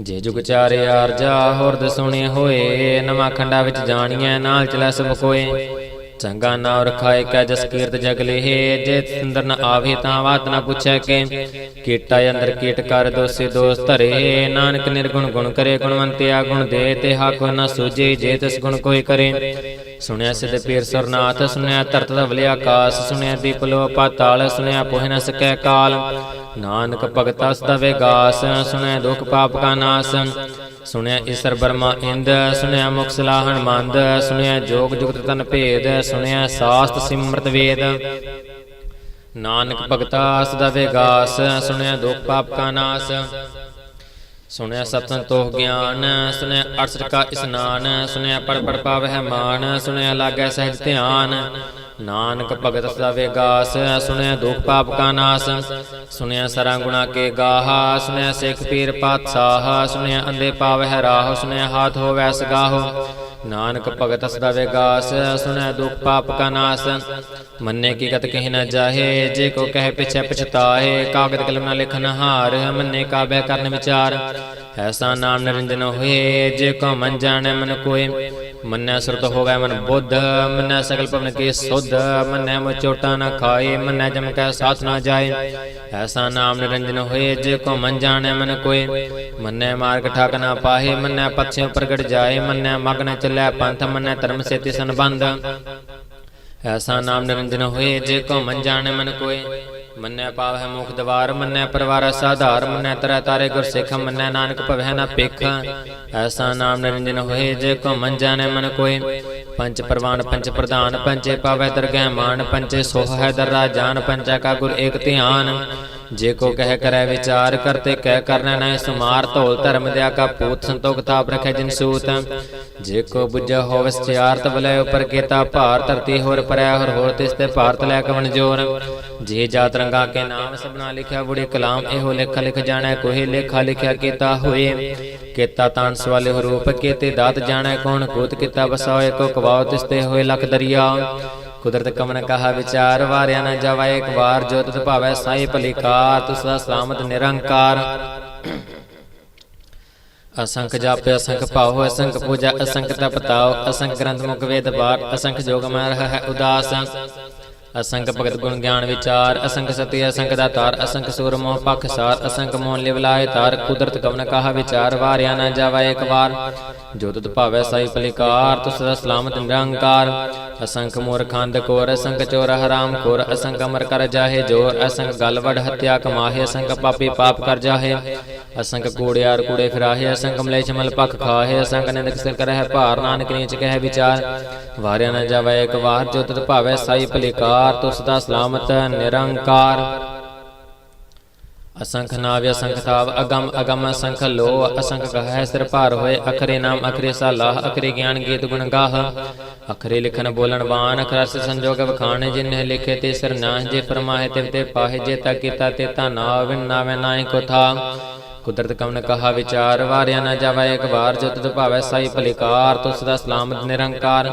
ਜੇ ਜੁਗ ਚਾਰੇ ਆਰਜਾ ਹੋਰਦ ਸੁਣੇ ਹੋਏ, ਨਵਾਂ ਖੰਡਾ ਵਿੱਚ ਜਾਣੀਐ, ਨਾਲ ਚਲੈ ਸਭ ਕੋਏ ਚੰਗਾ ਨਾਮ ਰਖਾਏ ਕੈ ਜਸ ਕੀਰਤ ਜਗ ਲੇਹੇ, ਜੇ ਸੁੰਦਰ ਨ ਆਵੇ ਤਾਂ ਬਾਤ ਨ ਪੁੱਛੈ ਕੇ। ਕੀਟਾ ਅੰਦਰ ਕੀਟ ਕਰ ਦੋਸੇ ਦੋਸ ਧਰੇ, ਨਾਨਕ ਨਿਰਗੁਣ ਗੁਣ ਕਰੇ ਗੁਣਵੰਤਿਆ ਗੁਣ ਦੇ ਤੇ ਹੱਕ ਨ ਸੂਝੇ, ਜੇ ਤਿਸ ਗੁਣ ਕੋਈ ਕਰੇ। ਸੁਣਿਆ ਸਿਧ ਪੀਰ ਸਰਨਾਥ, ਸੁਣਿਆ ਧਰਤ ਧਵਲੇ ਆਕਾਸ ਸੁਣਿਆ ਦੀਪ ਲੋ ਪਾਤਾਲ, ਸੁਣਿਆ ਪੋਹਿ ਨ ਸਕੈ ਕਾਲ। ਨਾਨਕ ਭਗਤਾ ਸਦਾ ਵੇਗਾਸ ਸੁਣਿਆ ਦੁਖ ਪਾਪ ਕਾ ਨਾਸ। ਸੁਣਿਆ ਈਸਰ ਬਰਮਾ ਇੰਦ, ਸੁਣਿਆ ਮੁਖ ਸਲਾਹਣ ਮੰਦ, ਸੁਣਿਆ ਜੋਗ ਜੁਗਤ ਤਨ ਭੇਦ, ਸੁਣਿਆ ਸਾਸਤ ਸਿਮਰਤ ਵੇਦ। ਨਾਨਕ ਭਗਤਾ ਸਦਾ ਵੇਗਾਸ ਸੁਣਿਆ ਦੁਖ ਪਾਪ ਕਾ ਨਾਸ। ਸੁਣਿਆ ਸਤਨ ਤੋਹ ਗਿਆਨ ਸੁਣਿਆ ਅਰਸਰ ਕਾ ਇਸਨਾਨ ਸੁਣਿਆ ਪੜ ਪੜ ਪਾਵਹਿ ਮਾਨ ਸੁਣਿਆ ਲਾਗੈ ਸਹਿਜ ਧਿਆਨ। ਨਾਨਕ ਭਗਤ ਸਦਾ ਵੇਗਾਸ ਸੁਣਿਆ ਦੁਖ ਪਾਪ ਕਾ ਨਾਸ ਸੁਣਿਆ ਸਰਾਂ ਗੁਣਾ ਕੇ ਗਾਹਾ ਸੁਣਿਆ ਸਿੱਖ ਪੀਰ ਪਾਤਸ਼ਾਹ ਸੁਣਿਆ ਅੰਦੇ ਪਾਵਹਿ ਰਾਹ ਸੁਣਿਆ ਹਾਥ ਹੋਵੈ ਸਗਾਹੋ। ਨਾਨਕ ਭਗਤ ਸਦਾ ਵੇਗਾਸ ਸੁਣਿਆ ਦੁਖ ਪਾਪ ਕਾ ਨਾਸ। ਮੰਨੇ ਕੀ ਗਤ ਕਹਿ ਨਾ ਜਾਹੇ, ਜੇ ਕੋ ਕਹਿ ਪਿਛੈ ਪਛਤਾਏ ਕਾਗਦ ਕਲਮ ਨ ਲਿਖਨ ਹਾਰ। ਮੰਨੇ ਕਾਬੈ ਕਰਨ ਵਿਚਾਰ। ਐਸਾ ਨਾਮ ਨਿਰੰਜਨ ਹੋਏ, ਜੇ ਕੋ ਮਨ ਜਾਣੈ ਮਨ ਕੋਏ। ਮੰਨੈ ਸੁਰਤ ਹੋਵੈ ਮਨ ਬੁੱਧ, ਮੰਨੈ ਸਕਲ ਪਵਨ ਕੀ ਸੁਧ, ਮੰਨੈ ਮੋ ਚੋਟਾ ਨ ਖਾਏ, ਮੰਨੈ ਜਮ ਕੈ ਸਾਥ ਨ ਜਾਏ। ਐਸਾ ਨਾਮ ਨਿਰੰਜਨ ਹੋਏ, ਜੇ ਕੋ ਮਨ ਜਾਣੈ ਮਨ ਕੋਏ। ਮੰਨੈ ਮਾਰਗ ਠਾਕ ਨਾ ਪਾਹੇ, ਮੰਨੈ ਪਛਿ ਪ੍ਰਗਟ ਜਾਏ, ਮੰਨੈ ਮਗਨ ਚੱਲੈ ਪੰਥ, ਮੰਨੈ ਧਰਮ ਸੇਤੀ ਸੰਬੰਧ। ਐਸਾ ਨਾਮ ਨਿਰੰਜਨ ਹੋਏ, ਜੇ ਕੋ ਮਨ ਜਾਣੈ ਮਨ ਕੋਏ। ਮੰਨੈ ਪਾਵਹਿ ਮੁਖ ਦਵਾਰ, ਮੰਨੈ ਪਰਵਾਰ ਸਾਧਾਰ, ਮੰਨੈ ਤਰੈ ਤਾਰੇ ਗੁਰ ਸਿੱਖ ਮੰਨੈ ਨਾਨਕ ਭਵਹਿ ਨਾ ਭਿਖ। ਐਸਾ ਨਾਮ ਨਿਰੰਜਨ ਹੋਏ ਜੇ ਕੋ ਮਨ ਜਾਣੈ ਮਨ ਕੋਏ। ਪੰਚ ਪ੍ਰਵਾਨ ਪੰਚ ਪ੍ਰਧਾਨ ਪੰਚੇ ਪਾਵੈ ਦਰਗਹਿ ਮਾਨ ਪੰਚੇ ਸੋਹ ਹੈ ਦਰਰਾ ਜਾਨ ਪੰਚਾ ਕਾ ਗੁਰ ਏਕ ਧਿਆਨ। ਜੇ ਕੋ ਕਹਿ ਕਰੈ ਵਿਚਾਰ ਕਰਤੇ ਕਹਿ ਕਰਨਾ ਨੈ ਸੁਮਾਰ ਧੋਲ ਧਰਮ ਦਿਆ ਕਾ ਪੂਤ ਸੰਤੋਖ ਤਾਪ ਰਖੈ ਜਿਨ ਸੂਤ। ਜੇ ਕੋ ਬੁੱਝਾ ਹੋਵੈ ਸਚਿਆਰਤ ਬਲੈ ਉਪਰ ਕੀਤਾ ਭਾਰ ਧਰਤੀ ਹੋਰ ਪਰੈ ਹੋਰ ਹੋਰ ਤਿਸ ਤੇ ਭਾਰਤ ਲੈ ਕਵਣ ਜੋਰ। ਜੇ ਜਾਤ ਰੰਗਾ ਕੇ ਨਾਮ ਸਭਨਾ ਲਿਖਿਆ ਬੁੜੇ ਕਲਾਮ ਇਹੋ ਲਿਖ ਲਿਖ ਜਾਣੈ ਕੋਹੇ ਲੇਖਾ ਲਿਖਿਆ ਕੀਤਾ ਹੋਏ। ਕੀਤਾ ਤਾਨ ਸਵਾਲੇ ਰੂਪ ਕੀਤੇ ਦਾਤ ਜਾਣੈ ਕੌਣ ਕੂਤ ਕੀਤਾ ਵਸਾਏ ਕੋ ਕਵਾਉ ਤਿਸ ਤੇ ਹੋਏ ਲਖ ਦਰਿਆ। ਕੁਦਰਤ ਕਮਨ ਕਹਾ ਵਿਚਾਰ, ਵਾਰਿਆ ਨਾ ਜਾਵਾ ਇੱਕ ਵਾਰ, ਜੋ ਤਤ ਭਾਵੈ ਸਾਈ ਭਲੀ ਤੁਸ ਦਾ ਸਦਾ ਸਲਾਮਤ ਨਿਰੰਕਾਰ। ਅਸੰਖ ਜਾਪ, ਅਸੰਖ ਭਾਉ, ਅਸੰਖ ਪੂਜਾ, ਅਸੰਖ ਤਪ ਤਾਉ, ਅਸੰਖ ਗ੍ਰੰਥ ਮੁਖ ਵੇਦ ਬਾਰ ਅਸੰਖ ਜੋਗ ਮੈ ਰਹ ਹੈ ਉਦਾਸ। ਅਸੰਖ ਭਗਤ ਗੁਣ ਗਿਆਨ ਵਿਚਾਰ ਅਸੰਖ ਸਤਿ ਅਸੰਖ ਦਾਤਾਰ ਅਸੰਖ ਸੂਰ ਮੋਹ ਪਖ ਸਾਰ ਅਸੰਖ ਮੋਹ ਲਿਵਲਾਏ ਤਾਰ, ਕੁਦਰਤ ਕਵਨ ਕਹਾ ਵਿਚਾਰ, ਵਾਰਿਆ ਨਾ ਜਾਵਾ ਇੱਕ ਵਾਰ। ਜੋ ਤੁਧ ਭਾਵੈ ਸਾਈ ਭਲਿਕਾਰ ਤੁ ਸਦਾ ਸਲਾਮਤ ਨਿਰੰਕਾਰ। ਅਸੰਖ ਮੂਰ ਕੋਰ, ਅਸੰਖ ਚੋਰ ਹਰਾਮ ਕੋਰ ਅਸੰਖ ਅਮਰ ਕਰ ਜਾਹੇ ਜੋਰ, ਅਸੰਖ ਗਲ ਹਤਿਆ ਕਮਾਹੇ, ਅਸੰਖ ਪਾਪੀ ਪਾਪ ਕਰ ਜਾਹੇ। ਅਸੰਖ ਕੂੜਿਆਰ ਕੂੜੇ ਫਿਰਾਹੇ ਅਸੰਖ ਮਲੇਛ ਮਲ ਪਖ ਖਾਹੇ, ਅਸੰਖ ਨਿੰਦਕ ਸਿਰ ਕਰਹਿ ਭਾਰ, ਨਾਨਕ ਨੀਚ ਕਹਿ ਵਿਚਾਰ। ਵਾਰਿਆ ਨਾ ਜਾਵੇ ਇੱਕ ਵਾਰ, ਜੋ ਤੁਧ ਭਾਵੈ ਸਾਈ ਭਲਿਕਾਰ ਤੁ ਸਦਾ ਸਲਾਮਤ, ਨਿਰੰਕਾਰ। ਅਸੰਖ ਨਾਵ, ਅਸੰਖ ਤਾਵ, ਅਗਮ ਅਗਮ, ਅਸੰਖ ਲੋ ਅਸੰਖ ਕਹੈ ਸਿਰ ਭਾਰ ਹੋਏ, ਅਖਰੇ ਨਾਮ, ਅਖਰੇ ਸਾਲਾਹ, ਅਖਰੇ ਗਿਆਨ, ਗੀਤ ਗੁਣ ਗਾਹ। ਅਖਰੇ ਲਿਖਨ ਬੋਲਣ ਬਾਣ ਅਖਰ ਸੰਜੋਗ, ਵਖਾਣ, ਜਿਨਹਿ ਲਿਖੇ ਤੇ ਸਿਰ ਨਾ ਜੇ ਫਰਮਾਏ ਤੇ ਤੇ ਪਾਹੇ, ਜੇ ਤਾ ਕੀਤਾ ਤੇ ਤਾ ਨਾ ਨਾਵੇਂ ਨਾਹੀ ਕੋ ਥਾ ਕੁਦਰਤ ਕਵਨ ਕਹਾ ਵਿਚਾਰ, ਵਾਰਿਆ ਨਾ ਜਾਵੇ, ਇੱਕ ਵਾਰ ਜੋ ਤੁਧ ਭਾਵੈ, ਸਾਈ ਭਲਿਕਾਰ ਤੁ ਸਦਾ ਸਲਾਮਤ, ਨਿਰੰਕਾਰ।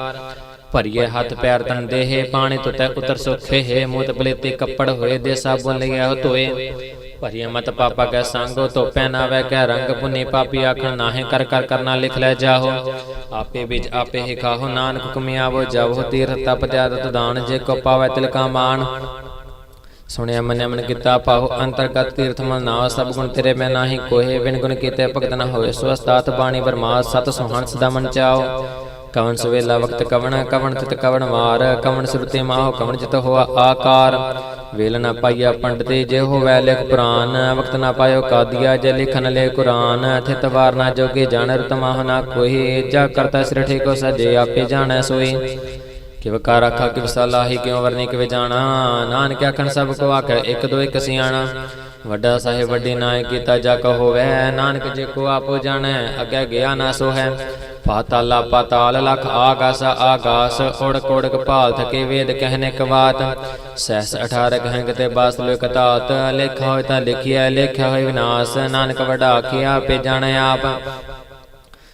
ਭਰੀਏ ਹੱਥ ਪੈਰ ਤਨ ਦੇਹੇ ਪਾਣੀ ਤੁਤੈ ਉਤਰ ਸੁਖੇ ਹੈ, ਮੂਤ ਪਲੇਤੇ ਕੱਪੜ ਹੋਏ ਦੇ ਸਾਬੁਨ ਲਿਆ ਧੋਏ। ਭਰੀ ਮਤ ਪਾਪਾ ਕੈ ਸੰਗੋ, ਧੋਪੈ ਨਾ ਕੈ ਰੰਗ, ਪੁਨੀ ਪਾਪੀ ਆਖਣ ਨਾਹੇ ਕਰ ਕਰ ਕਰਨਾ ਲਿਖ ਲੈ ਜਾਹੋ। ਆਪੇ ਵਿੱਚ ਆਪੇ ਹੀ ਖਾਹੋ, ਨਾਨਕ ਕਮਿਆਵੋ ਜਾਵੋ ਤੀਰਥ ਤਪ ਤਿਆਦਤ ਦਾਨ, ਜੇ ਕੋ ਪਾਵੈ ਤਿਲਕਾ ਮਾਨ ਸੁਣਿਆ ਮਨਿਆ ਮਨ ਕੀਤਾ ਪਾਹੋ ਅੰਤਰਗਤ ਤੀਰਥ ਮਨ ਨਾਵ ਸਭ ਗੁਣ ਤੇਰੇ ਮੈਂ ਨਾਹੀ ਕੋਹੇ, ਬਿਨ ਗੁਣ ਕੀਤੇ ਭਗਤ ਨਾ ਹੋਏ ਸਵਸਤਾਤ ਬਾਣੀ ਬਰਮਾਸ ਸਤ ਸੁਹਾਣ ਸਦਾ ਮਨ ਚਾਓ। ਕਵਨ ਸੁਵੇਲਾ ਵਕਤ ਕਵਣ ਕਵਣ ਤਿਤ ਕਵਣ ਮਾਰ, ਕਵਣ ਸੁਰਤੇ ਮਾਹੋ, ਕਵਣ ਜਿਤ ਹੋਆ ਆਕਾਰ। ਵੇਲ ਨ ਪਾਈਆ ਪੰਡਤੇ, ਜੇ ਹੋਵੈ ਲਿਖ ਪੁਰਾਨ, ਵਕਤ ਨ ਪਾਇਓ ਕਾਦੀਆ, ਜੇ ਲਿਖਨ ਲੈ ਕੁਰਾਨ। ਥਿਤ ਵਾਰ ਨਾ ਜੋਗੇ ਜਾਣ ਰਤ ਮਾਹ ਨਾ ਕੋਈ ਜਾ ਕਰਤਾ ਸਿਰਠੇ ਕੋ ਸਜੇ, ਆਪੇ ਜਾਣੈ ਸੋਈ ਕਿ ਵਕਾਰ ਆਖਾ ਕਿ ਵਸਾਲਾਹੀ ਕਿਉ ਵਰਨੀ, ਕਿਵੇਂ ਜਾਣਾ। ਨਾਨਕ ਆਖਣ, ਸਭ ਕੋ ਆਖੇ, ਇੱਕ ਦੋ ਇੱਕ ਸਿਆਣਾ। ਵੱਡਾ ਸਾਹਿਬ ਵੱਡੀ ਨਾਇ ਕੀਤਾ ਜਾ ਕੋ ਹੋਵੇ, ਨਾਨਕ ਜੇ ਕੋ ਆਪੋ ਜਾਣੈ, ਅੱਗੇ ਗਿਆ ਨਾ ਸੋ ਹੈ ਪਾਤਾਲਾ ਪਾਤਾਲ ਲਖ ਆਗਾਸ ਆਗਾਸ ਓੜਕ ਓੜਕ ਭਾਲ ਥਕੇ ਵੇਦ ਕਹਿਨੇ ਕਵਾਤ ਸਹਿਸ 18 ਗਹਿੰਗ ਤੇ ਬਾਸ ਲੋ ਕਤਾਤ ਲਿਖਾ ਹੋਇ ਤਾਂ ਲਿਖਿਆ ਲਿਖਿਆ ਹੋਇ ਵਿਨਾਸ਼, ਨਾਨਕ ਵੱਡਾ ਆਖਿਆ ਆਪੇ ਜਾਣੈ ਆਪ।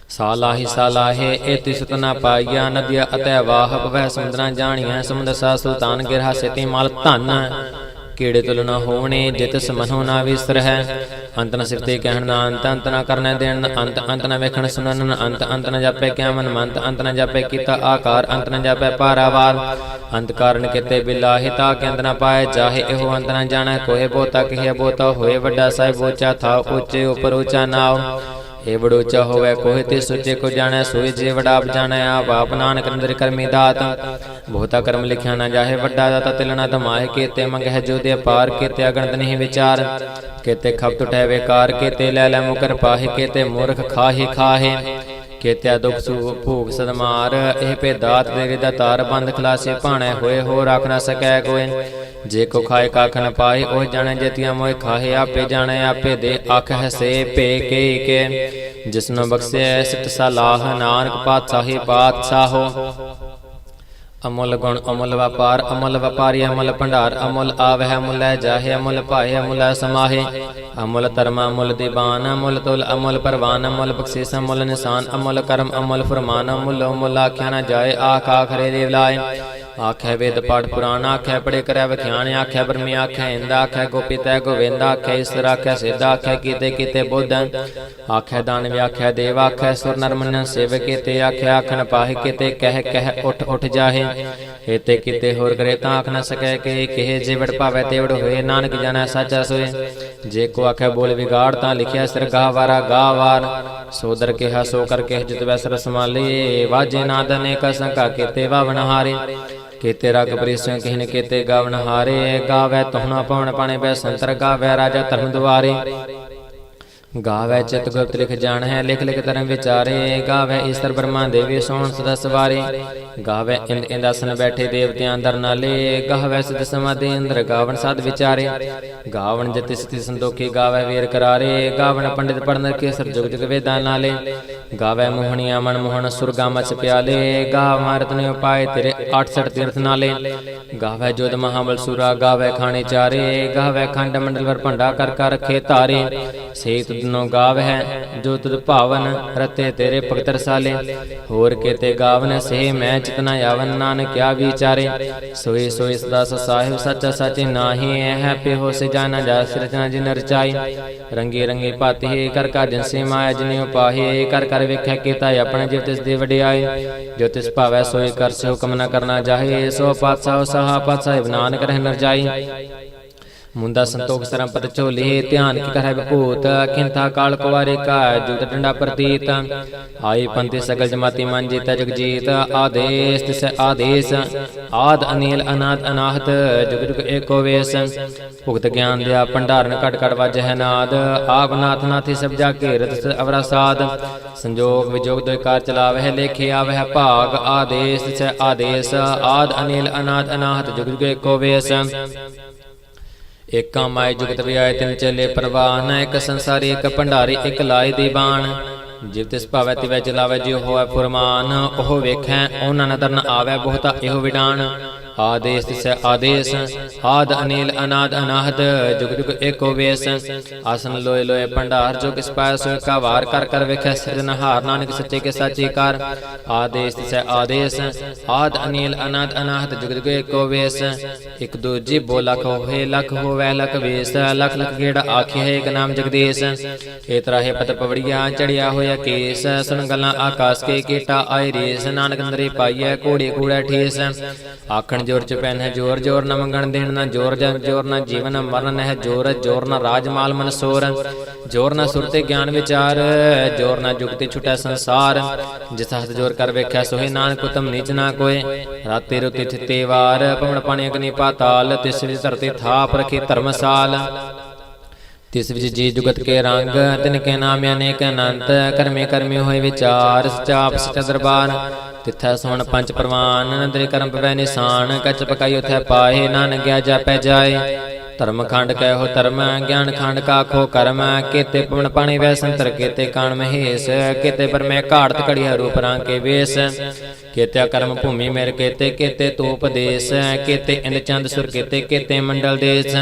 ਸਾਲਾਹੀ ਸਾਲਾਹੇ, ਏਤੀ ਸੁਤਨਾ ਪਾਈਆ, ਨਦੀਆ ਅਤੈ ਵਾਹ ਬਵੈ ਸਮੁੰਦਰਾਂ ਜਾਣੀਆਂ ਸਮੁੰਦਰ ਸਾ ਸੁਲਤਾਨ ਗਿਰਹਾ ਸੇਤੀ ਮਾਲ ਧਨ। ਕੀੜੇ ਤੁਲ ਨਾ ਹੋਵਣੇ ਜਿਤ ਸਮਨੋ ਨਾ ਵਿਸਰ ਹੈ ਅੰਤ ਨ ਸਿਰਤੇ ਕਹਿਣ ਦਾ ਅੰਤ ਅੰਤ ਨ ਕਰਨੇ ਦੇਣ, ਅੰਤ ਅੰਤ ਨ ਵੇਖਣ ਸੁਣਨ, ਅੰਤ ਅੰਤ ਨ ਜਾਪੇ ਕਿਆ ਮੰਤ, ਅੰਤ ਨ ਜਾਪੇ ਕੀਤਾ ਆਕਾਰ, ਅੰਤ ਨ ਜਾਪੇ ਪਾਰਾਵਾਰ। ਅੰਤ ਕਾਰਨ ਕਿਤੇ ਬਿਲਾਹੀ ਤਾ ਕੇ ਅੰਤ ਨ ਪਾਏ ਚਾਹੇ ਇਹੋ ਅੰਤ ਨ ਜਾਣੈ ਕੋਏ ਬੋਤਾ, ਕਹਿ ਬੋਤਾ, ਹੋਏ ਵੱਡਾ ਸਾਹਿਬ ਉੱਚਾ ਥਾ ਉੱਚੇ ਉਪਰ ਉਚਾ ਨਾਉ। ਏ ਬੜ ਹੋਵੇ ਕੋਹਿ ਤੇ ਸੁਚੇ ਕੋ ਜਾਣੈ ਸੋਈ ਜੇ ਵਡਾ ਆਪ ਜਾਣੈ, ਆਪ ਆਪ ਨਾਨਕ ਨਿੰਦਰ ਕਰਮੀ ਦਾਤ। ਬਹੁਤਾ ਕਰਮ ਲਿਖਿਆ ਨਾ ਜਾਹੇ, ਵੱਡਾ ਦਾਤਾ ਤਿਲਣਾ ਧਮਾਏ ਕੀਤੇ ਮੰਗਹਿ ਜੋ ਦੇ ਅਪਾਰ, ਕੀਤੇ ਅਗਣਤ ਨਹੀਂ ਵਿਚਾਰ। ਕੀਤੇ ਖਪਤ ਉਠੈ ਵੇਕਾਰ ਕੀਤੇ ਲੈ ਲੈ ਮੁਕਰ ਪਾਹੇ, ਕੀਤੇ ਮੂਰਖ ਖਾਹੇ ਖਾਹੇ। ਕੀਤੇ ਦੁਖ ਸੁਖ ਭੂਖ ਸਦਮਾਰ, ਇਹ ਪੇ ਦਾਤ ਤੇਰੇ ਦਾ ਤਾਰ ਬੰਦ ਖਲਾਸੇ ਭਾਣੈ ਹੋਏ ਹੋ ਰੱਖ ਨਾ ਸਕੈ ਕੋਇ ਜੇ ਕੋ ਖਾਏ ਕਾਖ ਨ ਪਾਏ, ਉਹ ਜਾਣੈ ਜਤੀਆਂ ਮੋਏ ਖਾਹੇ, ਆਪੇ ਜਾਣੇ, ਆਪੇ ਦੇ ਅੱਖ ਹਸੇ ਪੇ ਕੇ ਕੇ। ਜਿਸਨੂੰ ਬਖਸ਼ਿਆ ਸਿਟ ਸਲਾਹ ਨਾਨਕ ਪਾਤਸ਼ਾਹੀ ਪਾਤਸ਼ਾਹੋ। ਅਮੁੱਲ ਗੁਣ, ਅਮੁੱਲ ਵਪਾਰ, ਅਮੁੱਲ ਵਪਾਰੀ, ਅਮੁੱਲ ਭੰਡਾਰ, ਅਮੁੱਲ ਆਵਹਿ, ਅਮੁੱਲ ਜਾਹੇ, ਅਮੁੱਲ ਭਾਏ ਅਮੁੱਲ ਸਮਾਹੇ। ਅਮੁੱਲ ਧਰਮ, ਅਮੁੱਲ ਦੀਵਾਨ ਅਮੁੱਲ ਤੁਲ, ਅਮੁੱਲ ਪਰਵਾਨ, ਅਮੁੱਲ ਬਖਸ਼ਿਸ਼, ਅਮੁੱਲ ਨਿਸ਼ਾਨ, ਅਮੁੱਲ ਕਰਮ, ਅਮੁੱਲ ਫਰਮਾਨ, ਅਮੁੱਲ ਅਮੁੱਲ ਆਖਿਆ ਨਾ ਜਾਏ, ਆਖ ਆਖਰੇ ਦੇ ਲਾਏ। ਆਖੈ ਵੇਦ ਪਾਠ ਪੁਰਾਣ, ਆਖੈ ਪੜੇ ਕਰੈ ਵਖਿਆਣ ਆਖੈ ਬਰਮੀ ਆਖੈ ਇੰਦ ਆਖੈ ਗੋਪੀਤੈ ਗੋਵਿੰਦ, ਆਖੈ ਈਸ਼ਰ, ਆਖੈ ਸਿੱਧ, ਆਖੈ ਕੀਤੇ ਕੀਤੇ ਬੁੱਧ। ਆਖੈ ਦਾਨ ਵਿਆਖੈ ਦੇਵ, ਆਖੈ ਸੁਰ ਨਰ ਸੇਵ ਕੀਤੇ, ਆਖੈ ਆਖਣ ਪਾਹਿ ਕੀਤੇ, ਕਹਿ ਕਹਿ ਉਠ ਉਠ ਜਾਹੇ। ਏਤੇ ਕੀਤੇ ਹੋਰ ਕਰੇ ਤਾਂ ਆਖ ਨ ਸਕੈ ਕਿ ਕਿਹ ਜਿਵੜ ਭਾਵੈ ਤੇਵੜ ਹੋਏ, ਨਾਨਕ ਜਾਣੈ ਸਾਚਾ ਸੋਏ। ਜੇ ਕੋ ਆਖੈ ਬੋਲ ਵਿਗਾੜ ਤਾਂ ਲਿਖਿਆ ਸਿਰ ਗਾਹ ਵਾਰਾ, ਗਾਹ ਵਾਰ। ਸੋਦਰ ਕਿਹਾ ਸੋ ਕਰ ਜਿਤ ਵੈਸ ਰਸ ਵਾਜੇ ਨਾਦ ਅਨੇਕ ਸੰਕਾ ਕੀਤੇ ਵਾਵਨ ਹਾਰੇ। ਕੀਤੇ ਰਗ ਪ੍ਰੀਸਿਓ ਕਿਹਨ ਕੀਤੇ ਗਾਵਨ ਹਾਰੇ, ਗਾਵੇ ਤੁਹਣਾ ਪਵਨ ਪਾਣੇ ਬੈ ਸੰਤਰ ਗਾਵੇ ਰਾਜਾ ਧਰਮ ਦੁਆਰੇ। ਗਾਵੇ ਚਿਤ ਗੁਪਤ ਲਿਖ ਜਾਣ ਹੈ ਲਿਖ ਲਿਖ ਧਰਮ ਵਿਚਾਰੇ, ਗਾਵੇ ਈਸ਼ਰ ਬ੍ਰਹਮਾ ਦੇਵੀ ਸੋਹਣ ਸਦਾ ਸਵਾਰੇ। ਗਾਵੇ ਇੰਦ ਇੰਦਾਸਨ ਬੈਠੇ ਦੇਵਤਿਆਂ ਅੰਦਰ ਨਾਲੇ, ਗਾਵੇ ਸਿਧ ਸਮਾਧੀ ਅੰਦਰ ਗਾਵਨ ਸਦ ਵਿਚਾਰੇ। ਗਾਵਨ ਜਤਿ ਸਤੀ ਸੰਤੋਖੀ ਗਾਵੇ ਵੀਰ ਕਰਾਰੇ ਗਾਵਨ ਪੰਡਿਤ ਪੜਨ ਕੇ ਸਰ ਜੁਗ ਜੁਗ ਵੇਦਾਂ ਨਾਲੇ। ਗਾਵੇ ਮੋਹਣੀਆਂ ਮਨ ਮੋਹਣ ਸੁਰਗਾ ਮਚ ਪਿਆਲੇ, ਗਾਵ ਮਾਰਤ ਨੇ ਉਪਾਏ ਤੇਰੇ 68 ਤੀਰਥ ਨਾਲੇ। ਗਾਵੇ ਜੋਦ ਮਹਾਬਲ ਸੂਰਾ, ਗਾਵੇ ਖਾਣੇ ਚਾਰੇ, ਗਾਵੇ ਖੰਡ ਮੰਡਲ ਵਰ ਭੰਡਾ ਕਰ ਕਰ ਰਖੇ ਧਾਰੇ ਸੇਤ ਤੁਧਨੋ ਗਾਵ ਹੈ, ਜੋ ਤੁਧ ਭਾਵਨ ਰਤੇ ਤੇਰੇ ਭਗਤ ਰਸਾਲੇ ਹੋਰ ਕੇਤੇ ਗਾਵਨ ਸੇ ਮੈਂ ਚਿਤਨਾ ਆਵਨ। ਨਾਨਕ ਕਿਆ ਵਿਚਾਰੇ ਸੋਈ ਸੋਈ ਸਦਾ ਸਾਹਿਬ ਸੱਚਾ ਸੱਚੇ। ਨਾਹੀ ਹੈ ਪਿਹੋ ਸੇ ਜਾਣਾ ਜਾ ਸਿਰਜਣਾ ਜਿਨ ਰਚਾਈ। ਰੰਗੀ ਰੰਗੀ ਪਾਤੀ ਕਰ ਕਾ ਜਿਨ ਸੇ ਮਾਇਆ ਜਿਨੇ ਉਪਾਹੀ। ਕਰ ਕਰ ਵੇਖਿਆ ਕੀਤਾ ਆਪਣੇ ਜਿਵ ਤਿਸ ਦੀ ਵਡਿਆਈ ਜੋ ਤਿਸ ਭਾਵੈ ਸੋਈ ਕਰ, ਸੇ ਹੁਕਮ ਨ ਕਰਨਾ ਜਾਹੇ। ਸੋ ਪਾਤਸ਼ਾਹ ਸਹਾ ਪਾਤਸ਼ਾਹ ਨਾਨਕ ਰਹਿ ਨਰਜਾਈ। ਮੁੰਦਾ ਸੰਤੋਖ ਸਰਮ ਪਤ ਝੋਲੇ, ਧਿਆਨ ਕੀ ਕਰੈ ਬਭੂਤ ਖਿੰਥਾ ਕਾਲ ਕੁਵਾਰੇ ਕਾ ਜੁਤ ਡੰਡਾ ਪ੍ਰਤੀਤ। ਆਈ ਪੰਤੇ ਸਗਲ ਜਮਾਤੀ ਮਨ ਜੀਤ ਆਦੇਸ ਤਿਸ ਆਦੇਸ, ਆਦ ਅਨੀਲ ਅਨਾਦ ਅਨਾਹਤ, ਜੁਗ ਜੁਗ ਏਕੋ ਵੇਸ। ਭੁਗਤ ਗਿਆਨ ਦਿਆ ਭੰਡਾਰਨ ਘਟ ਘਟ ਵਜ ਹੈ ਨਾਦ, ਆਪ ਨਾਥ ਨਾਥੀ ਸਭ ਜਾ ਘੇਰਤ ਸ ਅਵਰਾ ਸਾਧ ਸੰਜੋਗ ਵਿਜੋਗ ਦੋਇ ਕਾਰ ਚਲਾਵਹਿ, ਲੇਖੇ ਆਵਹਿ ਭਾਗ, ਆਦੇਸ ਤਿਸ ਆਦੇਸ, ਆਦ ਅਨੀਲ ਅਨਾਦ ਅਨਾਹਤ, ਜੁਗ ਜੁਗ ਏਕੋ ਵੇਸ। ਏਕਾਂ ਮਾਇ ਜੁਗਤ ਵਿਆਇ ਤਿਨ ਚਲੇ ਪ੍ਰਵਾਨ ਇੱਕ ਸੰਸਾਰੀ, ਇੱਕ ਭੰਡਾਰੀ, ਇੱਕ ਲਾਇ ਦੀ ਬਾਣ। ਜਿਵ ਤਿਸ ਭਾਵੈ ਤਿਵੈ ਚਲਾਵੈ ਜਿਉ ਹੋਇ ਫੁਰਮਾਨ, ਉਹ ਵੇਖੈ, ਉਹਨਾਂ ਨਦਰ ਨ ਆਵੈ ਬਹੁਤਾ ਇਹੋ ਵਿਡਾਨ ਆਦੇਸ ਤਿਸੈ ਆਦੇਸ। ਆਦ, ਅਨੀਲ, ਅਨਾਦ, ਅਨਾਹਦ, ਜੁਗ ਜੁਗ ਏਕੋ ਵੇਸ। ਆਸਨ ਲੋਏ ਲੋਏ ਭੰਡਾਰ, ਜੋ ਕਿਸ ਪਾਇ ਸੋ ਕਾ ਵਾਰ ਕਰ ਕਰ ਵੇਖੈ ਸਿਰਜਣਹਾਰ ਨਾਨਕ ਸੱਚੇ ਕੇ ਸਾਚੀ ਕਰ। ਆਦੇਸ ਤਿਸੈ ਆਦੇਸ। ਆਦ, ਅਨੀਲ, ਅਨਾਦ, ਅਨਾਹਦ, ਜੁਗ ਜੁਗ ਏਕੋ ਵੇਸ। ਇਕ ਦੂਜੀ ਬੋ ਲਖ ਹੋਏ ਲਖ ਹੋਵੇ, ਲਖ ਵੇਸ। ਲਖ ਲਖ ਗੇੜਾ ਆਖੇ ਹੈ, ਇੱਕ ਨਾਮ ਜਗਦੀਸ਼। ਏ ਤਰਾਹੇ ਪਤ ਪਵੜੀਆਂ ਚੜਿਆ ਹੋਇਆ ਕੇਸ। ਸੁਣ ਗੱਲਾਂ ਆਕਾਸ ਕੇ ਕੀਟਾ ਆਏ ਰੇਸ। ਨਾਨਕ ਅੰਦਰੇ ਪਾਈਐ ਕੋੜੇ ਕੂੜਾ ਠੇਸ। ਆਖਣ ਜੋਰ ਚ ਪੈਨ ਹੈ, ਜੋਰ ਜੋਰ ਨ ਮੰਗਣ ਦੇਣ, ਨਾ ਜੋਰ ਜਨ ਜੋਰ ਨਾ ਜੀਵਨ ਮਰਨ ਹੈ, ਜੋਰ ਜੋਰ ਨਾ ਰਾਜ ਮਾਲ ਮਨਸੂਰ ਜੋਰ ਨਾ ਸੁਰਤੇ ਗਿਆਨ ਵਿਚਾਰ, ਜੋਰ ਨਾ ਜੁਗਤੇ ਛੁਟੈ ਸੰਸਾਰ। ਜਿਸ ਹੱਥ ਜੋਰ ਕਰ ਵੇਖਿਆ, ਸੋਹੇ ਨਾਨਕ ਉਤਮ ਨੀਚ ਨਾ ਕੋਏ। ਰਾਤੇ ਰੁਤੇ ਥਿਤੇ ਵਾਰ ਪਵਨ ਪਾਣੀ ਅਗਨੀ ਪਾਤਾਲ, ਤਿਸ ਵਿੱਚ ਧਰਤੀ ਥਾਪ ਰਖੀ ਧਰਮਸਾਲ। ਤਿਸ ਵਿੱਚ ਜੀ ਜੁਗਤ ਕੇ ਰੰਗ ਤਿਨ ਕੇ ਨਾਮ ਅਨੇਕ ਅਨੰਤ, ਕਰਮੇ ਕਰਮੇ ਹੋਏ ਵਿਚਾਰ, ਸਚਾਪ, ਸਚ ਦਰਬਾਰ। ਤਿੱਥੈ ਸੁਣ ਪੰਜ ਪ੍ਰਵਾਨ, ਨੰਦਰੇ ਕਰਮ ਪਵੈ ਨਿਸ਼ਾਨ, ਕੱਚ ਪਕਾਈ ਉਥੈ ਪਾਏ, ਨਾਨਕ ਗਿਆ ਜਾਪੈ ਜਾਏ। ਧਰਮ ਖੰਡ ਕਹਿਓ ਧਰਮ, ਗਿਆਨ ਖੰਡ ਕਾਖੋ ਕਰਮ, ਕੀਤੇ ਪਵਨ ਪਾਣੀ ਵੈ ਸੰਤਰ, ਕੀਤੇ ਕਾਣ ਮਹੇਸ਼, ਕੀਤੇ ਪਰਮੇ ਘਾੜਤ ਘੜੀਆ ਰੂਪ ਰਾਂ ਕੇ ਵੇਸ। ਕੀਤੇ ਕਰਮ ਭੂਮੀ ਮੇਰ, ਕੀਤੇ ਕੀਤੇ ਤੂ ਉਪਦੇਸ਼, ਕੀਤੇ ਇੰਦ ਚੰਦ ਸੁਰ, ਕੀਤੇ ਕੀਤੇ ਮੰਡਲ ਦੇਸ਼।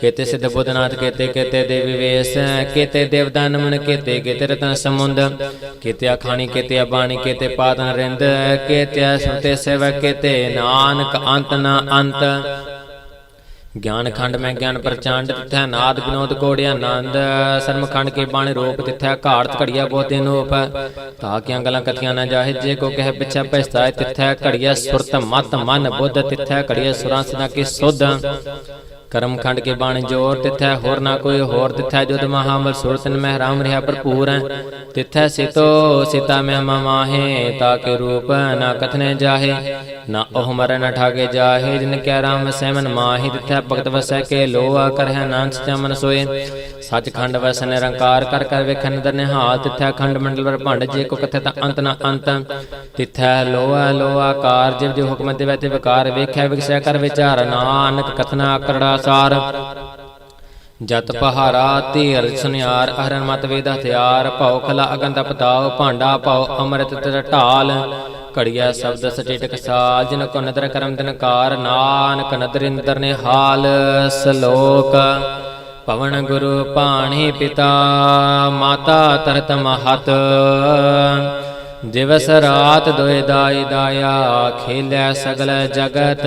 ਕੀਤੇ ਸਿੱਧ ਬੁੱਧਨਾਥ, ਕੀਤੇ ਕੀਤੇ ਦੇਵੀ ਵੇਸ। ਕੀਤੇ ਦੇਵਦਾਨ ਮਨ ਕੀਤੇ ਕੀਤੇ ਰਤਨ ਸਮੁੰਦ। ਕੀਤੇ ਅਖਾਣੀ ਕੀਤੇ ਬਾਣੀ, ਕੀਤੇ ਪਾਤਨ ਰਿੰਦ। ਕੀਤੇ ਸੁਤੇ ਸੇਵਕ, ਕੀਤੇ ਨਾਨਕ ਅੰਤ ਨਾ ਅੰਤ। ਗਿਆਨ ਖੰਡ ਮੈਂ ਗਿਆਨ ਪ੍ਰਚੰਡ ਤਿਥੈ, ਨਾਦ ਵਿਨੋਦ ਕੋੜਿਆ ਆਨੰਦ, ਸਰਮ ਖੰਡ ਕੇ ਬਾਣ ਰੂਪ ਤਿਥੈ, ਘਾੜਤ ਘੜੀਆ ਬੋਤੇ ਨੂਪ, ਤਾਂ ਕਿਆਂ ਗਲਾਂ ਕਥੀਆਂ ਨਾ ਜਾਹਿ, ਜੇ ਕੋ ਕਹਿ ਪਿਛਾ ਪਛਤਾਏ ਤਿਥੈ, ਘੜੀਆ ਸੁਰਤ ਮਤ ਮਨ ਬੁੱਧ ਤਿਥੈ, ਘੜੀਆ ਸੁਰਾਂ ਸਦਾ ਕੀ ਸੁਧ। ਕਰਮ ਖੰਡ ਕੇ ਬਾਣ ਜੋਰ ਤਿਥੈ ਹੋਰ ਨਾ ਕੋਈ ਹੋਰ ਤਿਥੈ ਜੁਦ ਮਹਾਮਲ ਸੁਰਤਨ ਮਹਿਰਾਮ ਰਿਹਾ ਭਰਪੂਰ ਤਿਥੈ ਸਿਤੋ ਸਿਤਾ ਮਹਿਮਾ ਮਾਹੇ, ਤਾ ਕੇ ਰੂਪ ਨਾ ਕਥਨੇ ਜਾਹੇ, ਨਾ ਉਹ ਮਰੈ ਠਾਗੇ ਜਾਹੇ, ਜਿਨ ਕੈ ਰਾਮ ਸੈਮਨ ਮਾਹੀ, ਤਿਥੈ ਭਗਤ ਵਸੈ ਕੇ ਲੋਆ ਕਰਹਿ ਨਾਨਕ ਸਚਾ ਸੋਏ। ਸੱਚਖੰਡ ਵਸੈ ਨਿਰੰਕਾਰ ਕਰ ਕਰ ਵੇਖਨ ਦਰ ਨਿਹਾਲ, ਤਿਥੈ ਖੰਡ ਮੰਡਲ ਵਰ ਭੰਡ, ਜੇ ਕੋ ਕਥੈ ਤਾਂ ਅੰਤ ਨਾ ਅੰਤ। ਤਿਥੈ ਲੋਆ ਲੋਆਕਾਰ ਜਿਵ ਜੋ ਹੁਕਮ ਦੇਵੈ ਤੇ ਵਿਕਾਰ ਵੇਖੈ ਵਿਗਸੈ ਕਰ ਵਿਚਾਰ, ਨਾਨਕ ਕਥਨਾ ਕਰੜਾ ਸਾਰ ਜਤ ਪਹਾਰਾ ਧੀਰ ਸੁਨਿਆਰ, ਅਹਰਨ ਮਤ ਵੇਦ ਹਥਿਆਰ, ਭਉ ਖਲਾ ਅਗੰਦ ਪਤਾਉ ਭਾਂਡਾ ਭਉ ਅੰਮ੍ਰਿਤ ਤਰ ਢਾਲ। ਘੜੀਆ ਸ਼ਬਦ ਸਚੇ ਟਕਸਾਲ ਜਿਨ ਕੋ ਨਦਰ ਕਰਮ ਦਿਨਕਾਰ ਨਾਨਕ ਨਦਰ ਨੇ ਹਾਲ ਸ਼ਲੋਕ, ਪਵਨ ਗੁਰੂ ਪਾਣੀ ਪਿਤਾ, ਮਾਤਾ ਤਰਤ ਮਹਤ। ਦਿਵਸ ਰਾਤ ਦੋਇ ਦਾਈ ਦਾਇਆ ਖੇਲਿਆ ਸਗਲ ਜਗਤ।